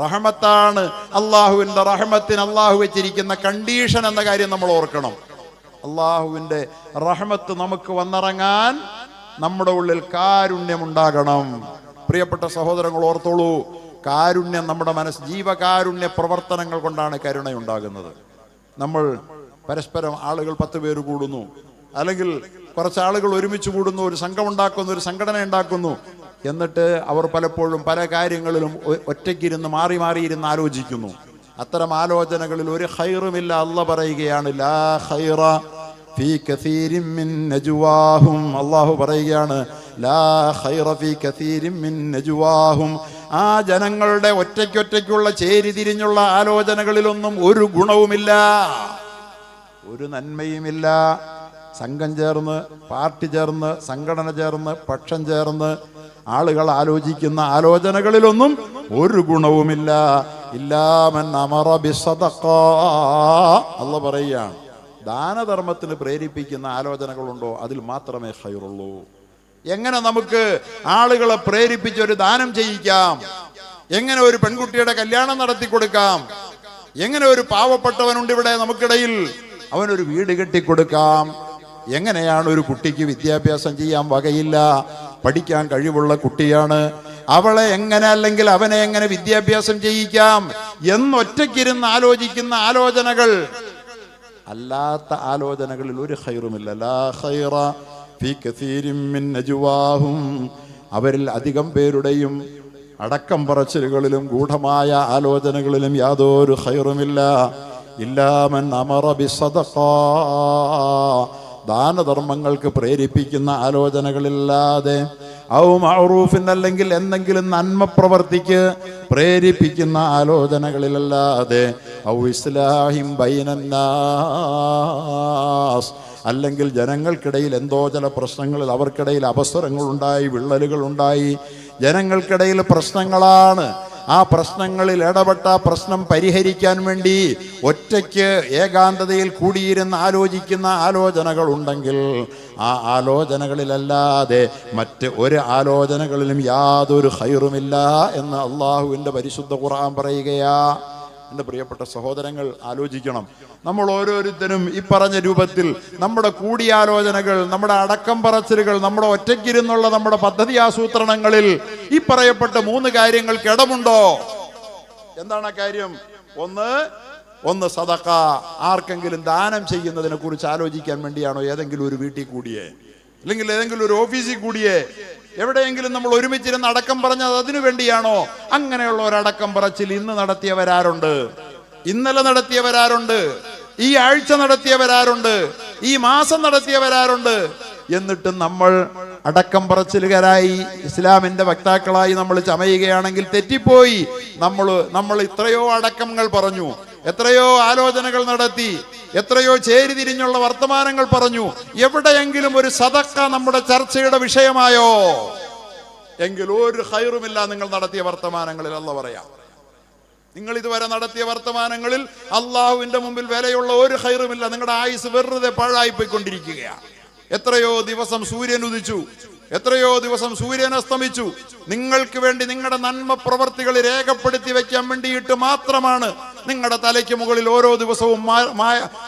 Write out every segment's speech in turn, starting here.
റഹമത്താണ് അള്ളാഹുവിന്റെ റഹമത്തിന് അള്ളാഹു വെച്ചിരിക്കുന്ന കണ്ടീഷൻ എന്ന കാര്യം നമ്മൾ ഓർക്കണം. അള്ളാഹുവിന്റെ റഹമത്ത് നമുക്ക് വന്നിറങ്ങാൻ നമ്മുടെ ഉള്ളിൽ കാരുണ്യമുണ്ടാകണം. പ്രിയപ്പെട്ട സഹോദരങ്ങൾ ഓർത്തോളൂ കാരുണ്യം നമ്മുടെ മനസ്സ് ജീവകാരുണ്യ പ്രവർത്തനങ്ങൾ കൊണ്ടാണ് കരുണയുണ്ടാകുന്നത്. നമ്മൾ പരസ്പരം ആളുകൾ പത്ത് പേര് കൂടുന്നു. അല്ലെങ്കിൽ കുറച്ച് ആളുകൾ ഒരുമിച്ച് കൂടുന്നു ഒരു സംഘം ഉണ്ടാക്കുന്നു ഒരു സംഘടന ഉണ്ടാക്കുന്നു. എന്നിട്ട് അവർ പലപ്പോഴും പല കാര്യങ്ങളിലും ഒറ്റയ്ക്കിരുന്ന് മാറി മാറിയിരുന്ന് ആലോചിക്കുന്നു. അത്തരം ആലോചനകളിൽ ഒരു ഹൈറുമില്ല അല്ല പറയുകയാണ് ലാ ഹൈറ ഫീ കസീരിൻ മിൻ നജ്വാഹും. അള്ളാഹു പറയുകയാണ് ലാ ഹൈറ ഫീ കസീരിൻ മിൻ നജ്വാഹും. ആ ജനങ്ങളുടെ ഒറ്റയ്ക്കൊറ്റയ്ക്കുള്ള ചേരിതിരിഞ്ഞുള്ള ആലോചനകളിലൊന്നും ഒരു ഗുണവുമില്ല. ഒരു നന്മയുമില്ല. സംഘം ചേർന്ന് പാർട്ടി ചേർന്ന് സംഘടന ചേർന്ന് പക്ഷം ചേർന്ന് ആളുകൾ ആലോചിക്കുന്ന ആലോചനകളിലൊന്നും ഒരു ഗുണവുമില്ല. ഇല്ലാമൻ അമറ ബിസതക്ക അല്ല പറയുകയാണ് ദാനധർമ്മത്തിന് പ്രേരിപ്പിക്കുന്ന ആലോചനകളുണ്ടോ? അതിൽ മാത്രമേ ഹൈറുള്ളൂ എങ്ങനെ നമുക്ക് ആളുകളെ പ്രേരിപ്പിച്ച് ഒരു ദാനം ചെയ്യിക്കാം? എങ്ങനെ ഒരു പെൺകുട്ടിയുടെ കല്യാണം നടത്തി കൊടുക്കാം? എങ്ങനെ ഒരു പാവപ്പെട്ടവനുണ്ട് ഇവിടെ നമുക്കിടയിൽ? അവനൊരു വീട് കെട്ടിക്കൊടുക്കാം. എങ്ങനെയാണ് ഒരു കുട്ടിക്ക് വിദ്യാഭ്യാസം ചെയ്യാൻ വകയില്ല? പഠിക്കാൻ കഴിവുള്ള കുട്ടിയാണ്. അവളെ എങ്ങനെ അല്ലെങ്കിൽ അവനെ എങ്ങനെ വിദ്യാഭ്യാസം ചെയ്യിക്കാം എന്നൊറ്റയ്ക്കിരുന്ന് ആലോചിക്കുന്ന ആലോചനകൾ. അല്ലാത്ത ആലോചനകളിൽ ഒരു ഹൈറുമില്ല ലാ ഹൈറ ഫീ കസീരിൻ മിൻ നജ്വാഹും. അവരിൽ അധികം പേരുടെയും അടക്കം പറച്ചിലുകളിലും ഗൂഢമായ ആലോചനകളിലും യാതൊരു ഹൈറുമില്ല ഇല്ലാമൻ അമറബി ബിസദഖ. ദാനധർമ്മങ്ങൾക്ക് പ്രേരിപ്പിക്കുന്ന ആലോചനകളില്ലാതെ ഔ മഅറൂഫിൻ അല്ലെങ്കിൽ എന്തെങ്കിലും നന്മ പ്രവർത്തിക്ക് പ്രേരിപ്പിക്കുന്ന ആലോചനകളിലല്ലാതെ ഔ ഇസ്ലാഹിം ബൈനന്നാസ് അല്ലെങ്കിൽ ജനങ്ങൾക്കിടയിൽ എന്തോ ചില പ്രശ്നങ്ങളിൽ അവർക്കിടയിൽ അവസരങ്ങളുണ്ടായി വിള്ളലുകളുണ്ടായി ജനങ്ങൾക്കിടയിൽ പ്രശ്നങ്ങളാണ്. ആ പ്രശ്നങ്ങളിൽ ഇടപെട്ട പ്രശ്നം പരിഹരിക്കാൻ വേണ്ടി ഒറ്റയ്ക്ക് ഏകാന്തതയിൽ കൂടിയിരുന്ന് ആലോചിക്കുന്ന ആലോചനകൾ ഉണ്ടെങ്കിൽ ആ ആലോചനകളിലല്ലാതെ മറ്റ് ഒരു ആലോചനകളിലും യാതൊരു ഹൈറുമില്ല എന്ന് അള്ളാഹുവിന്റെ പരിശുദ്ധ ഖുർആൻ പറയുകയാ. എന്റെ പ്രിയപ്പെട്ട സഹോദരങ്ങൾ ആലോചിക്കണം. നമ്മൾ ഓരോരുത്തരും ഈ പറഞ്ഞ രൂപത്തിൽ നമ്മുടെ കൂടിയാലോചനകൾ നമ്മുടെ അടക്കം പറച്ചിലുകൾ നമ്മുടെ ഒറ്റയ്ക്കിരുന്നുള്ള നമ്മുടെ പദ്ധതി ആസൂത്രണങ്ങളിൽ ഈ പറയപ്പെട്ട മൂന്ന് കാര്യങ്ങൾക്ക് ഇടമുണ്ടോ? എന്താണ് ആ കാര്യം? ഒന്ന് ഒന്ന് സദക്ക. ആർക്കെങ്കിലും ദാനം ചെയ്യുന്നതിനെ കുറിച്ച് ആലോചിക്കാൻ വേണ്ടിയാണോ ഏതെങ്കിലും ഒരു വീട്ടിൽ കൂടിയേ? അല്ലെങ്കിൽ ഏതെങ്കിലും ഒരു ഓഫീസിൽ കൂടിയേ? എവിടെയെങ്കിലും നമ്മൾ ഒരുമിച്ചിരുന്ന് അടക്കം പറഞ്ഞത് അതിനു വേണ്ടിയാണോ? അങ്ങനെയുള്ള ഒരടക്കം പറച്ചിൽ ഇന്ന് നടത്തിയവരാരുണ്ട്? ഇന്നലെ നടത്തിയവരാരുണ്ട്? ഈ ആഴ്ച നടത്തിയവരാരുണ്ട്? ഈ മാസം നടത്തിയവരാരുണ്ട്? എന്നിട്ട് നമ്മൾ അടക്കം പറച്ചിലുകാരായി ഇസ്ലാമിന്റെ വക്താക്കളായി നമ്മൾ ചമയുകയാണെങ്കിൽ തെറ്റിപ്പോയി. നമ്മൾ നമ്മൾ ഇത്രയോ അടക്കങ്ങൾ പറഞ്ഞു എത്രയോ ആലോചനകൾ നടത്തി എത്രയോ ചേരിതിരിഞ്ഞുള്ള വർത്തമാനങ്ങൾ പറഞ്ഞു. എവിടെയെങ്കിലും ഒരു സതക്ക നമ്മുടെ ചർച്ചയുടെ വിഷയമായോ? എങ്കിൽ ഒരു ഹൈറുമില്ല നിങ്ങൾ നടത്തിയ വർത്തമാനങ്ങളിൽ അല്ല പറയാം. നിങ്ങൾ ഇതുവരെ നടത്തിയ വർത്തമാനങ്ങളിൽ അള്ളാഹുവിന്റെ മുമ്പിൽ വിലയുള്ള ഒരു ഹൈറുമില്ല നിങ്ങളുടെ ആയുസ് വെറുതെ പാഴായി പോയിക്കൊണ്ടിരിക്കുകയാണ് എത്രയോ ദിവസം സൂര്യൻ ഉദിച്ചു. എത്രയോ ദിവസം സൂര്യൻ അസ്തമിച്ചു. നിങ്ങൾക്ക് വേണ്ടി നിങ്ങളുടെ നന്മ പ്രവർത്തികൾ രേഖപ്പെടുത്തി വെക്കാൻ വേണ്ടിയിട്ട് മാത്രമാണ് നിങ്ങളുടെ തലയ്ക്ക് മുകളിൽ ഓരോ ദിവസവും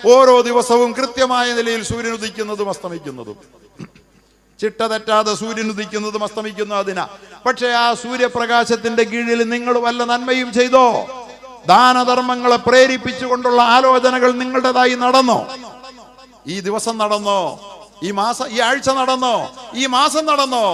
ഓരോ ദിവസവും കൃത്യമായ നിലയിൽ സൂര്യൻ ഉദിക്കുന്നതും അസ്തമിക്കുന്നതും. ചിട്ട തെറ്റാതെ സൂര്യൻ ഉദിക്കുന്നതും അസ്തമിക്കുന്നു അതിനാ. പക്ഷേ ആ സൂര്യപ്രകാശത്തിന്റെ കീഴിൽ നിങ്ങൾ വല്ല നന്മയും ചെയ്തോ? ദാനധർമ്മങ്ങളെ പ്രേരിപ്പിച്ചുകൊണ്ടുള്ള ആലോചനകൾ നിങ്ങളുടേതായി നടന്നോ? ഈ ദിവസം നടന്നോ? ഈ മാസം ഈ ആഴ്ച നടന്നോ? ഈ മാസം നടന്നോ?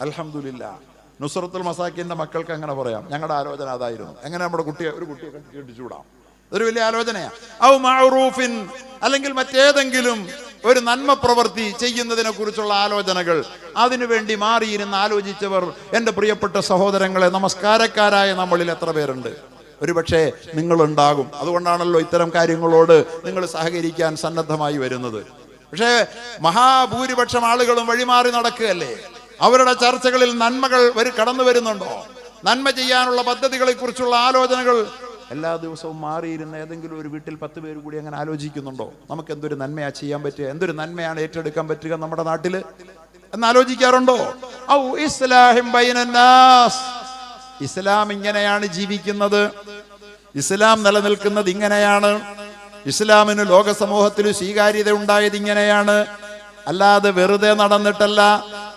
അൽഹംദുലില്ലാ നുസ്രത്തുൽ മസാക്കിന്റെ മക്കൾക്ക് അങ്ങനെ പറയാം. ഞങ്ങളുടെ ആലോചന അതായിരുന്നു. എങ്ങനെ നമ്മുടെ കുട്ടിയെ ഒരു കുട്ടിയെ കെട്ടിച്ചുവിടാം ഒരു വലിയ ആലോചനയാണ് ഔ മഅറൂഫിൻ അല്ലെങ്കിൽ മറ്റേതെങ്കിലും ഒരു നന്മ പ്രവൃത്തി ചെയ്യുന്നതിനെ കുറിച്ചുള്ള ആലോചനകൾ. അതിനുവേണ്ടി മാറിയിരുന്ന് ആലോചിച്ചവർ എന്റെ പ്രിയപ്പെട്ട സഹോദരങ്ങളെ നമസ്കാരക്കാരായ നമ്മളിൽ എത്ര പേരുണ്ട്? ഒരുപക്ഷെ നിങ്ങളുണ്ടാകും. അതുകൊണ്ടാണല്ലോ ഇത്തരം കാര്യങ്ങളോട് നിങ്ങൾ സഹകരിക്കാൻ സന്നദ്ധമായി വരുന്നത്. പക്ഷേ മഹാഭൂരിപക്ഷം ആളുകളും വഴിമാറി നടക്കുകയല്ലേ? അവരുടെ ചർച്ചകളിൽ നന്മകൾ വരി കടന്നു വരുന്നുണ്ടോ? നന്മ ചെയ്യാനുള്ള പദ്ധതികളെ കുറിച്ചുള്ള ആലോചനകൾ എല്ലാ ദിവസവും മാറിയിരുന്ന ഏതെങ്കിലും ഒരു വീട്ടിൽ പത്ത് പേര് കൂടി അങ്ങനെ ആലോചിക്കുന്നുണ്ടോ? നമുക്ക് എന്തൊരു നന്മയാ ചെയ്യാൻ പറ്റുക? എന്തൊരു നന്മയാണ് ഏറ്റെടുക്കാൻ പറ്റുക നമ്മുടെ നാട്ടിൽ? എന്ന് ആലോചിക്കാറുണ്ടോ? ഔ ഇസ്ലാഹിം ഇസ്ലാം ഇങ്ങനെയാണ് ജീവിക്കുന്നത്. ഇസ്ലാം നിലനിൽക്കുന്നത് ഇങ്ങനെയാണ്. ഇസ്ലാമിന് ലോക സമൂഹത്തിൽ സ്വീകാര്യത ഉണ്ടായത് ഇങ്ങനെയാണ്. അല്ലാതെ വെറുതെ നടന്നിട്ടല്ല.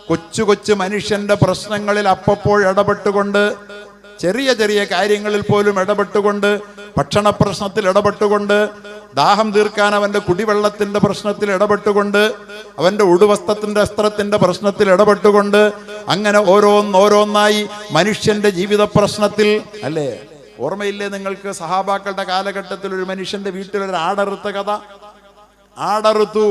കൊച്ചു കൊച്ചു മനുഷ്യന്റെ പ്രശ്നങ്ങളിൽ അപ്പപ്പോൾ ഇടപെട്ടുകൊണ്ട് ചെറിയ ചെറിയ കാര്യങ്ങളിൽ പോലും ഇടപെട്ടുകൊണ്ട് ഭക്ഷണ പ്രശ്നത്തിൽ ഇടപെട്ടുകൊണ്ട് ദാഹം തീർക്കാൻ അവന്റെ കുടിവെള്ളത്തിന്റെ പ്രശ്നത്തിൽ ഇടപെട്ടുകൊണ്ട് അവന്റെ ഉടുവസ്ത്രത്തിന്റെ അസ്ത്രത്തിന്റെ പ്രശ്നത്തിൽ ഇടപെട്ടുകൊണ്ട് അങ്ങനെ ഓരോന്നോരോന്നായി മനുഷ്യന്റെ ജീവിത പ്രശ്നത്തിൽ അല്ലേ? ഓർമ്മയില്ലേ നിങ്ങൾക്ക് സഹാബാക്കളുടെ കാലഘട്ടത്തിൽ ഒരു മനുഷ്യന്റെ വീട്ടിലൊരു ആടറുത്ത കഥ? ആടറുത്തു.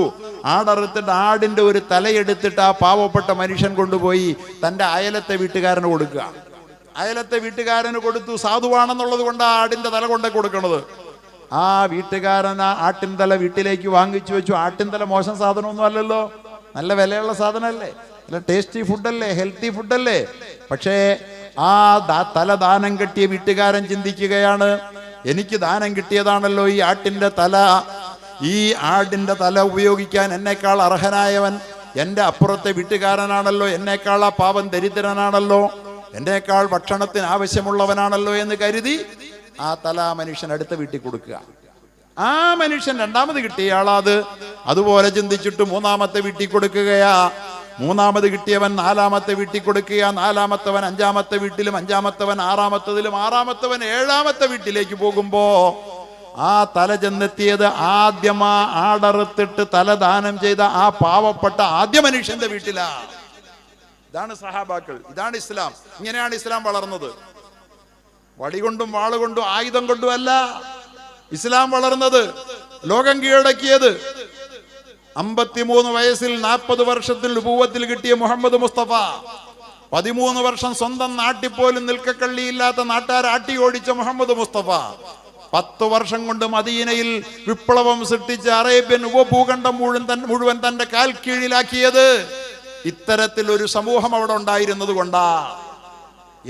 ആടറുത്തിട്ട് ആടിന്റെ ഒരു തലയെടുത്തിട്ട് ആ പാവപ്പെട്ട മനുഷ്യൻ കൊണ്ടുപോയി തന്റെ അയലത്തെ വീട്ടുകാരന് കൊടുക്കുക. അയലത്തെ വീട്ടുകാരന് കൊടുത്തു സാധുവാണെന്നുള്ളത് കൊണ്ട് ആ ആടിന്റെ തല കൊണ്ടേ കൊടുക്കണത്. ആ വീട്ടുകാരൻ ആ ആട്ടിൻ തല വീട്ടിലേക്ക് വാങ്ങിച്ചു വെച്ചു. ആട്ടിൻ തല മോശം സാധനമൊന്നും അല്ലല്ലോ. നല്ല വിലയുള്ള സാധനമല്ലേ? നല്ല ടേസ്റ്റി ഫുഡല്ലേ ഹെൽത്തി ഫുഡല്ലേ പക്ഷേ ആ തല ദാനം കിട്ടിയ വീട്ടുകാരൻ ചിന്തിക്കുകയാണ് എനിക്ക് ദാനം കിട്ടിയതാണല്ലോ ഈ ആട്ടിന്റെ തല. ഈ ആടിന്റെ തല ഉപയോഗിക്കാൻ എന്നേക്കാൾ അർഹനായവൻ എന്റെ അപ്പുറത്തെ വീട്ടുകാരനാണല്ലോ എന്നേക്കാൾ ആ പാവൻ ദരിദ്രനാണല്ലോ എന്നേക്കാൾ ഭക്ഷണത്തിന് ആവശ്യമുള്ളവനാണല്ലോ എന്ന് കരുതി ആ തല ആ മനുഷ്യൻ അടുത്ത വീട്ടിൽ കൊടുക്കുക. ആ മനുഷ്യൻ രണ്ടാമത് കിട്ടിയ ആളാത്. അതുപോലെ ചിന്തിച്ചിട്ട് മൂന്നാമത്തെ വീട്ടിൽ കൊടുക്കുകയാ. മൂന്നാമത് കിട്ടിയവൻ നാലാമത്തെ വീട്ടിൽ കൊടുക്കുക നാലാമത്തവൻ അഞ്ചാമത്തെ വീട്ടിലും അഞ്ചാമത്തവൻ ആറാമത്തതിലും ആറാമത്തവൻ ഏഴാമത്തെ വീട്ടിലേക്ക് പോകുമ്പോ ആ തല ചെന്നെത്തിയത് ആദ്യമാ ആടറുത്തിട്ട് തല ദാനം ചെയ്ത ആ പാവപ്പെട്ട ആദ്യ മനുഷ്യന്റെ വീട്ടിലാണ് ഇതാണ് സഹാബാക്കൾ ഇതാണ് ഇസ്ലാം. ഇങ്ങനെയാണ് ഇസ്ലാം വളർന്നത്. വടികൊണ്ടും വാളുകൊണ്ടും ആയുധം കൊണ്ടും അല്ല. ഇസ്ലാം വളർന്നത് ലോകം കീഴടക്കിയത്. അമ്പത്തിമൂന്ന് വയസ്സിൽ നാൽപ്പത് വർഷത്തിൽ രൂപത്തിൽ കിട്ടിയ മുഹമ്മദ് മുസ്തഫ. പതിമൂന്ന് വർഷം സ്വന്തം നാട്ടിൽ പോലും നിൽക്കക്കള്ളിയില്ലാത്ത നാട്ടാർ ആട്ടി ഓടിച്ച മുഹമ്മദ് മുസ്തഫ. പത്ത് വർഷം കൊണ്ട് മദീനയിൽ വിപ്ലവം സൃഷ്ടിച്ച അറേബ്യൻ ഉപഭൂഖണ്ഡം മുഴുവൻ മുഴുവൻ തന്റെ കാൽ കീഴിലാക്കിയത് ഇത്തരത്തിൽ ഒരു സമൂഹം അവിടെ ഉണ്ടായിരുന്നത് കൊണ്ടാ.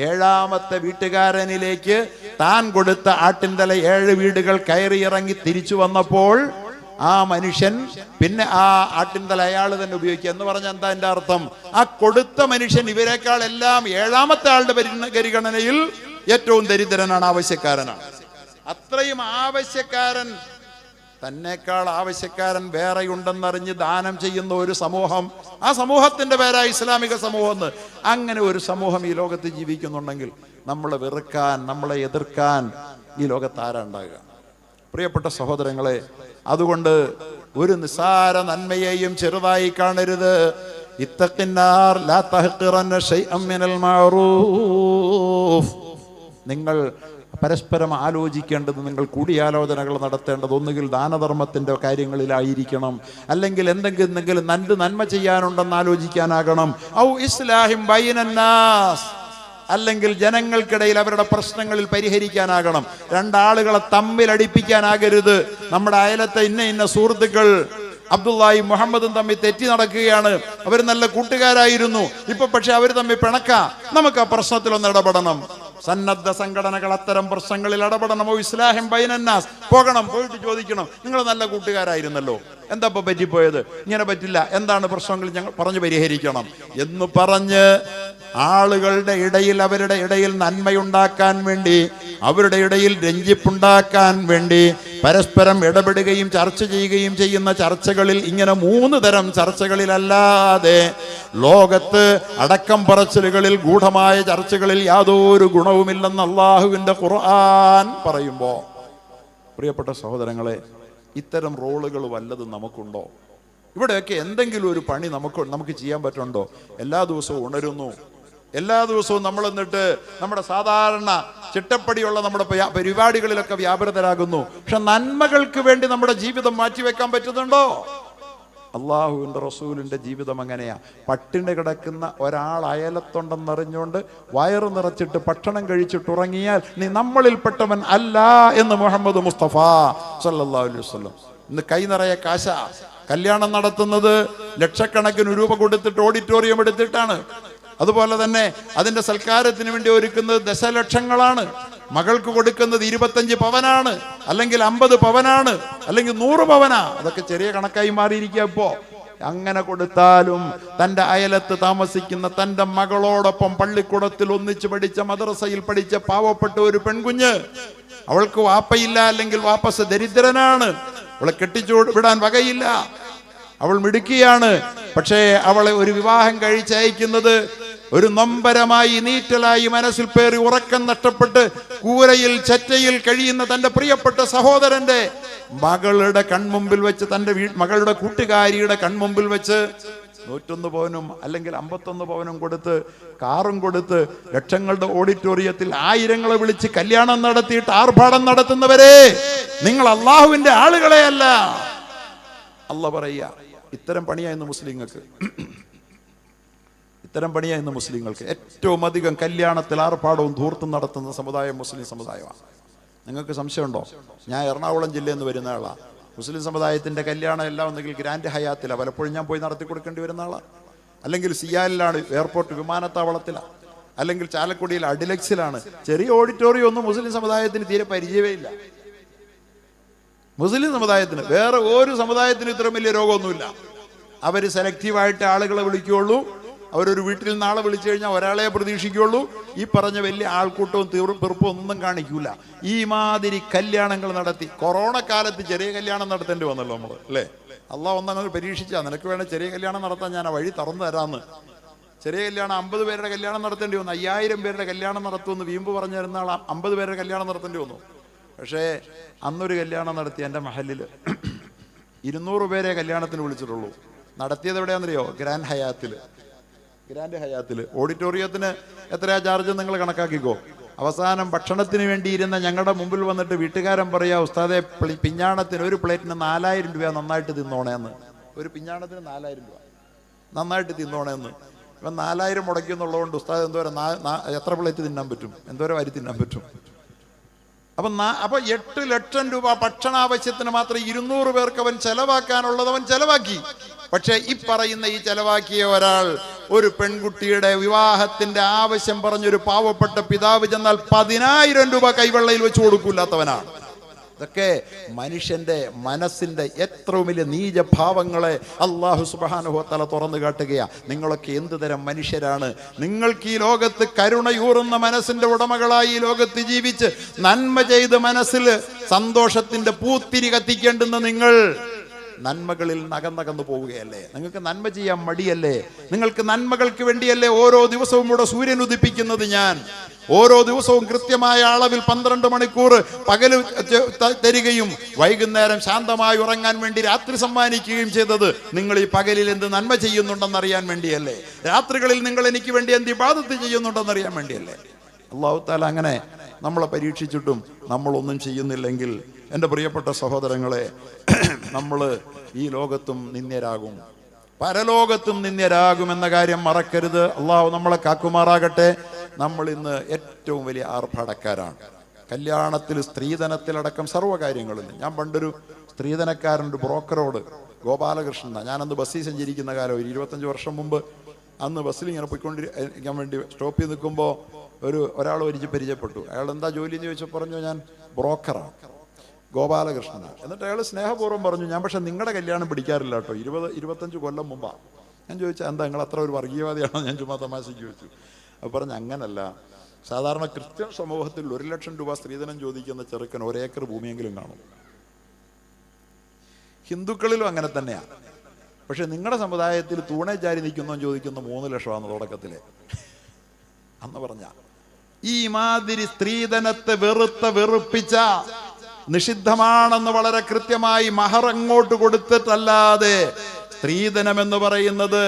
ഏഴാമത്തെ വീട്ടുകാരനിലേക്ക് താൻ കൊടുത്ത ആട്ടിൻതല ഏഴ് വീടുകൾ കയറി ഇറങ്ങി തിരിച്ചു വന്നപ്പോൾ ആ മനുഷ്യൻ പിന്നെ ആ ആട്ടിൻതല അയാൾ തന്നെ ഉപയോഗിക്കുക എന്ന് പറഞ്ഞാൽ എന്താ എന്റെ അർത്ഥം? ആ കൊടുത്ത മനുഷ്യൻ ഇവരെക്കാൾ എല്ലാം ഏഴാമത്തെ ആളുടെ പരിഗണനയിൽ ഏറ്റവും ദരിദ്രനാണ് ആവശ്യക്കാരനാണ്. അത്രയും ആവശ്യക്കാരൻ തന്നെക്കാൾ ആവശ്യക്കാരൻ വേറെയുണ്ടെന്നറിഞ്ഞ് ദാനം ചെയ്യുന്ന ഒരു സമൂഹം ആ സമൂഹത്തിന്റെ പേരാ ഇസ്ലാമിക സമൂഹം എന്ന് അങ്ങനെ ഒരു സമൂഹം ഈ ലോകത്ത് ജീവിക്കുന്നുണ്ടെങ്കിൽ നമ്മളെ വെറുക്കാൻ നമ്മളെ എതിർക്കാൻ ഈ ലോകത്ത് ആരാ ഉണ്ടാകുക? പ്രിയപ്പെട്ട സഹോദരങ്ങളെ അതുകൊണ്ട് ഒരു നിസാര നന്മയെയും ചെറുതായി കാണരുത്. നിങ്ങൾ പരസ്പരം ആലോചിക്കേണ്ടത് നിങ്ങൾ കൂടിയാലോചനകൾ നടത്തേണ്ടത് ഒന്നുകിൽ ദാനധർമ്മത്തിന്റെ കാര്യങ്ങളിലായിരിക്കണം. അല്ലെങ്കിൽ എന്തെങ്കിലും എന്തെങ്കിലും നന്മ നന്മ ചെയ്യാനുണ്ടെന്ന് ആലോചിക്കാനാകണം. ഔ ഇസ്ലാഹിം ബൈനന്നാസ് അല്ലെങ്കിൽ ജനങ്ങൾക്കിടയിൽ അവരുടെ പ്രശ്നങ്ങളിൽ പരിഹരിക്കാനാകണം. രണ്ടാളുകളെ തമ്മിലടിപ്പിക്കാനാകരുത് നമ്മുടെ അയലത്തെ ഇന്ന ഇന്ന സുഹൃത്തുക്കൾ അബ്ദുള്ളായി മുഹമ്മദും തമ്മിൽ തെറ്റി നടക്കുകയാണ്. അവർ നല്ല കൂട്ടുകാരായിരുന്നു. ഇപ്പൊ പക്ഷെ അവർ തമ്മിൽ പിണക്ക. നമുക്ക് ആ പ്രശ്നത്തിലൊന്ന് ഇടപെടണം. സന്നദ്ധ സംഘടനകൾ അത്തരം പ്രശ്നങ്ങളിൽ ഇടപെടണമോ? ഇസ്ലാഹിം ബൈനന്നാസ്. പോകണം പോയിട്ട് ചോദിക്കണം. നിങ്ങൾ നല്ല കൂട്ടുകാരായിരുന്നല്ലോ. എന്താ ഇപ്പൊ പറ്റിപ്പോയത്? ഇങ്ങനെ പറ്റില്ല. എന്താണ് പ്രശ്നങ്ങൾ ഞങ്ങൾ പറഞ്ഞു പരിഹരിക്കണം. എന്ന് പറഞ്ഞ് ആളുകളുടെ ഇടയിൽ അവരുടെ ഇടയിൽ നന്മയുണ്ടാക്കാൻ വേണ്ടി അവരുടെ ഇടയിൽ രഞ്ജിപ്പുണ്ടാക്കാൻ വേണ്ടി പരസ്പരം ഇടപെടുകയും ചർച്ച ചെയ്യുകയും ചെയ്യുന്ന ചർച്ചകളിൽ ഇങ്ങനെ മൂന്ന് തരം ചർച്ചകളിലല്ലാതെ ലോകത്ത് അടക്കം പറച്ചിലുകളിൽ ഗൂഢമായ ചർച്ചകളിൽ യാതൊരു ഗുണവുമില്ലെന്ന് അള്ളാഹുവിന്റെ ഖുർആൻ പറയുമ്പോൾ പ്രിയപ്പെട്ട സഹോദരങ്ങളെ ഇത്തരം റോളുകൾ വല്ലതും നമുക്കുണ്ടോ? ഇവിടെയൊക്കെ എന്തെങ്കിലും ഒരു പണി നമുക്ക് നമുക്ക് ചെയ്യാൻ പറ്റുന്നുണ്ടോ? എല്ലാ ദിവസവും ഉണരുന്നു. എല്ലാ ദിവസവും നമ്മൾ എന്നിട്ട് നമ്മുടെ സാധാരണ ചിട്ടപ്പടിയുള്ള നമ്മുടെ പരിപാടികളിലൊക്കെ വ്യാപൃതരാകുന്നു. പക്ഷെ നന്മകൾക്ക് വേണ്ടി നമ്മുടെ ജീവിതം മാറ്റിവെക്കാൻ പറ്റുന്നുണ്ടോ? അള്ളാഹുവിന്റെ റസൂലിന്റെ ജീവിതം അങ്ങനെയാ. പട്ടിണി കിടക്കുന്ന ഒരാൾ അയലത്തുണ്ടെന്നറിഞ്ഞുകൊണ്ട് വയറ് നിറച്ചിട്ട് ഭക്ഷണം കഴിച്ചിട്ട് ഉറങ്ങിയാൽ നീ നമ്മളിൽപ്പെട്ടവൻ അല്ല എന്ന് മുഹമ്മദ് മുസ്തഫ സല്ലല്ലാഹു അലൈഹി വസല്ലം. ഇന്ന് കൈ നിറയെ കാശ. കല്യാണം നടത്തുന്നത് ലക്ഷക്കണക്കിന് രൂപ കൊടുത്തിട്ട് ഓഡിറ്റോറിയം എടുത്തിട്ടാണ്. അതുപോലെ തന്നെ അതിന്റെ സൽക്കാരത്തിന് വേണ്ടി ഒരുക്കുന്നത് ദശലക്ഷങ്ങളാണ്. മകൾക്ക് കൊടുക്കുന്നത് ഇരുപത്തഞ്ച് പവനാണ് അല്ലെങ്കിൽ അമ്പത് പവനാണ് അല്ലെങ്കിൽ നൂറ് പവനാ. അതൊക്കെ ചെറിയ കണക്കായി മാറിയിരിക്കുക ഇപ്പോൾ അങ്ങനെ കൊടുത്താലും തന്റെ അയലത്ത് താമസിക്കുന്ന തന്റെ മകളോടൊപ്പം പള്ളിക്കൂടത്തിൽ ഒന്നിച്ച് പഠിച്ച മദ്രസയിൽ പഠിച്ച പാവപ്പെട്ട ഒരു പെൺകുഞ്ഞ് അവൾക്ക് വാപ്പയില്ല അല്ലെങ്കിൽ വാപ്പസ് ദരിദ്രനാണ്. അവളെ കെട്ടിച്ചു വിടാൻ വകയില്ല. അവൾ മിടുക്കിയാണ്. പക്ഷേ അവളെ ഒരു വിവാഹം കഴിച്ചയക്കുന്നത് ഒരു നൊമ്പരമായി നീറ്റലായി മനസ്സിൽ പേറി ഉറക്കം നഷ്ടപ്പെട്ട് കൂരയിൽ ചറ്റയിൽ കഴിയുന്ന തന്റെ പ്രിയപ്പെട്ട സഹോദരന്റെ മകളുടെ കൺമുമ്പിൽ വെച്ച് തന്റെ വീ മകളുടെ കൂട്ടുകാരിയുടെ കൺമുമ്പിൽ വെച്ച് നൂറ്റൊന്ന് പവനും അല്ലെങ്കിൽ അമ്പത്തൊന്ന് പവനും കൊടുത്ത് കാറും കൊടുത്ത് ലക്ഷങ്ങളുടെ ഓഡിറ്റോറിയത്തിൽ ആയിരങ്ങളെ വിളിച്ച് കല്യാണം നടത്തിയിട്ട് ആർഭാടം നടത്തുന്നവരെ നിങ്ങൾ അള്ളാഹുവിന്റെ ആളുകളെയല്ല. അല്ല പറയുക ഇത്തരം പണിയായിരുന്നു മുസ്ലിങ്ങൾക്ക്. ഇത്തരം പണിയായിരുന്നു മുസ്ലിങ്ങൾക്ക് ഏറ്റവും അധികം കല്യാണത്തിൽ ആർപ്പാടവും ധൂർത്തും നടത്തുന്ന സമുദായം മുസ്ലിം സമുദായമാണ്. നിങ്ങൾക്ക് സംശയമുണ്ടോ? ഞാൻ എറണാകുളം ജില്ലയിൽ നിന്ന് വരുന്ന ആളാണ് മുസ്ലിം സമുദായത്തിന്റെ കല്യാണം എല്ലാം ഒന്നെങ്കിൽ ഗ്രാൻഡ് ഹയാത്തിലാണ് പലപ്പോഴും ഞാൻ പോയി നടത്തി കൊടുക്കേണ്ടി വരുന്ന ആളാണ് അല്ലെങ്കിൽ സിയാലിലാണ് എയർപോർട്ട് വിമാനത്താവളത്തിലാണ് അല്ലെങ്കിൽ ചാലക്കുടിയിൽ അഡിലക്സിലാണ്. ചെറിയ ഓഡിറ്റോറിയം ഒന്നും മുസ്ലിം സമുദായത്തിന് തീരെ പരിചയമേ ഇല്ല മുസ്ലിം സമുദായത്തിന് വേറെ ഒരു സമുദായത്തിന് ഇത്രയും വലിയ രോഗമൊന്നുമില്ല. അവർ സെലക്റ്റീവായിട്ട് ആളുകളെ വിളിക്കുകയുള്ളൂ. അവരൊരു വീട്ടിൽ നാളെ വിളിച്ചു കഴിഞ്ഞാൽ ഒരാളെ പ്രതീക്ഷിക്കുകയുള്ളൂ. ഈ പറഞ്ഞ വലിയ ആൾക്കൂട്ടവും തീർപ്പും പെറുപ്പും ഒന്നും കാണിക്കൂല. ഈ മാതിരി കല്യാണങ്ങൾ നടത്തി. കൊറോണ കാലത്ത് ചെറിയ കല്യാണം നടത്തേണ്ടി വന്നല്ലോ നമ്മൾ അല്ലേ? അല്ല ഒന്നങ്ങനെ പരീക്ഷിച്ചാൽ നിനക്ക് വേണേൽ ചെറിയ കല്യാണം നടത്താൻ ഞാൻ ആ വഴി തുറന്നു തരാമെന്ന് ചെറിയ കല്യാണം അമ്പത് പേരുടെ കല്യാണം നടത്തേണ്ടി വന്നു. അയ്യായിരം പേരുടെ കല്യാണം നടത്തുമെന്ന് വീമ്പ് പറഞ്ഞിരുന്ന ആൾ അമ്പത് പേരുടെ കല്യാണം നടത്തേണ്ടി വന്നു. പക്ഷേ അന്നൊരു കല്യാണം നടത്തി എന്റെ മഹലിൽ ഇരുന്നൂറ് പേരെ കല്യാണത്തിന് വിളിച്ചിട്ടുള്ളൂ. നടത്തിയത് എവിടെയാണെന്നറിയോ? ഗ്രാൻഡ് ഹയാത്തിൽ ഗ്രാൻഡ് ഹയാത്തിൽ ഓഡിറ്റോറിയത്തിന് എത്രയാ ചാർജ് നിങ്ങൾ കണക്കാക്കിക്കോ? അവസാനം ഭക്ഷണത്തിന് വേണ്ടിയിരുന്ന ഞങ്ങളുടെ മുമ്പിൽ വന്നിട്ട് വീട്ടുകാരൻ പറയാ ഉസ്താദെ പിഞ്ഞാണത്തിന് ഒരു പ്ലേറ്റിന് നാലായിരം രൂപ നന്നായിട്ട് തിന്നോണേന്ന്. ഒരു പിഞ്ഞാണത്തിന് നാലായിരം രൂപ. നന്നായിട്ട് തിന്നോണേന്ന്. ഇപ്പം നാലായിരം മുടക്കി എന്നുള്ളതുകൊണ്ട് ഉസ്താദ് എന്തോരം എത്ര പ്ലേറ്റ് തിന്നാൻ പറ്റും? എന്തോരം അരി തിന്നാൻ പറ്റും? അപ്പം അപ്പം എട്ട് ലക്ഷം രൂപ ഭക്ഷണാവശ്യത്തിന് മാത്രം ഇരുന്നൂറ് പേർക്ക് അവൻ ചെലവാക്കാനുള്ളത് അവൻ ചെലവാക്കി. പക്ഷേ ഈ പറയുന്ന ഈ ചെലവാക്കിയ ഒരാൾ ഒരു പെൺകുട്ടിയുടെ വിവാഹത്തിന്റെ ആവശ്യം പറഞ്ഞൊരു പാവപ്പെട്ട പിതാവ് ചെന്നാൽ പതിനായിരം രൂപ കൈവെള്ളയിൽ വെച്ച് കൊടുക്കൂലാത്തവനാണ് ഇതൊക്കെ മനുഷ്യന്റെ മനസ്സിന്റെ ഏറ്റവും വലിയ നീചഭാവങ്ങളെ അള്ളാഹു സുബാനുഭവത്തല തുറന്നു കാട്ടുകയാ. നിങ്ങളൊക്കെ എന്ത് തരം മനുഷ്യരാണ്? നിങ്ങൾക്ക് ഈ ലോകത്ത് കരുണയൂറുന്ന മനസ്സിന്റെ ഉടമകളായി ഈ ലോകത്ത് ജീവിച്ച് നന്മ ചെയ്ത് മനസ്സിൽ സന്തോഷത്തിന്റെ പൂത്തിരി കത്തിക്കേണ്ടുന്ന നിങ്ങൾ നന്മകളിൽ നകന്നകന്നു പോവുകയല്ലേ? നിങ്ങൾക്ക് നന്മ ചെയ്യാൻ മടിയല്ലേ? നിങ്ങൾക്ക് നന്മകൾക്ക് വേണ്ടിയല്ലേ ഓരോ ദിവസവും ഇവിടെ സൂര്യൻ ഉദിപ്പിക്കുന്നത് ഞാൻ? ഓരോ ദിവസവും കൃത്യമായ അളവിൽ പന്ത്രണ്ട് മണിക്കൂർ പകൽ ചെ- തരികയും വൈകുന്നേരം ശാന്തമായി ഉറങ്ങാൻ വേണ്ടി രാത്രി സമ്മാനിക്കുകയും ചെയ്തത് നിങ്ങൾ ഈ പകലിൽ എന്ത് നന്മ ചെയ്യുന്നുണ്ടെന്ന് അറിയാൻ വേണ്ടിയല്ലേ? രാത്രികളിൽ നിങ്ങൾ എനിക്ക് വേണ്ടി എന്ത് ഇബാദത്ത് ചെയ്യുന്നുണ്ടെന്ന് അറിയാൻ വേണ്ടിയല്ലേ? അള്ളാഹു താല അങ്ങനെ നമ്മളെ പരീക്ഷിച്ചിട്ടും നമ്മളൊന്നും ചെയ്യുന്നില്ലെങ്കിൽ. എന്റെ പ്രിയപ്പെട്ട സഹോദരങ്ങളെ നമ്മൾ ഈ ലോകത്തും നിന്ദ്യരാകും. പരലോകത്തും നിന്ദ്യരാകുമെന്ന കാര്യം മറക്കരുത്. അള്ളാഹു നമ്മളെ കാക്കുമാറാകട്ടെ. നമ്മൾ ഇന്ന് ഏറ്റവും വലിയ ആർഭാടക്കാരാണ്. കല്യാണത്തിൽ സ്ത്രീധനത്തിലടക്കം സർവകാര്യങ്ങളിൽ ഞാൻ പണ്ടൊരു സ്ത്രീധനക്കാരന്റെ ബ്രോക്കറോട് ഗോപാലകൃഷ്ണൻ ഞാനന്ന് ബസ്സിൽ സഞ്ചരിക്കുന്ന കാലം ഒരു ഇരുപത്തഞ്ച് വർഷം മുമ്പ്. അന്ന് ബസ്സിൽ ഇങ്ങനെ പോയിക്കൊണ്ടിരിക്കാൻ വേണ്ടി സ്റ്റോപ്പിൽ നിൽക്കുമ്പോൾ ഒരു ഒരാൾ ഒരിച്ച് പരിചയപ്പെട്ടു. അയാൾ എന്താ ജോലി എന്ന് ചോദിച്ചാൽ പറഞ്ഞു ഞാൻ ബ്രോക്കറാണ് ഗോപാലകൃഷ്ണനാണ് എന്നിട്ട് അയാൾ സ്നേഹപൂർവം പറഞ്ഞു ഞാൻ പക്ഷെ നിങ്ങളുടെ കല്യാണം പിടിക്കാറില്ല കേട്ടോ. ഇരുപത് ഇരുപത്തഞ്ച് കൊല്ലം മുമ്പാണ് ഞാൻ ചോദിച്ചാൽ എന്താ നിങ്ങൾ അത്ര ഒരു വർഗീയവാദിയാണോ? ഞാൻ ചുമ്മാ തമാശയ്ക്ക് ചോദിച്ചു. അപ്പോൾ പറഞ്ഞു അങ്ങനല്ല. സാധാരണ ക്രിസ്ത്യൻ സമൂഹത്തിൽ ഒരു ലക്ഷം രൂപ സ്ത്രീധനം ചോദിക്കുന്ന ചെറുക്കൻ ഒരേക്കർ ഭൂമിയെങ്കിലും കാണും. ഹിന്ദുക്കളിലും അങ്ങനെ തന്നെയാണ് പക്ഷെ നിങ്ങളുടെ സമുദായത്തിൽ തൂണേ ചാരി നിൽക്കുന്നോ ചോദിക്കുന്ന മൂന്ന് ലക്ഷമാണ് തുടക്കത്തിലെ. അന്ന് പറഞ്ഞ ഈ മാതിരി സ്ത്രീധനത്തെ വെറുത്ത വെറുപ്പിച്ച നിഷിദ്ധമാണെന്ന് വളരെ കൃത്യമായി മഹർ അങ്ങോട്ട് കൊടുത്തിട്ടല്ലാതെ സ്ത്രീധനം എന്ന് പറയുന്നത്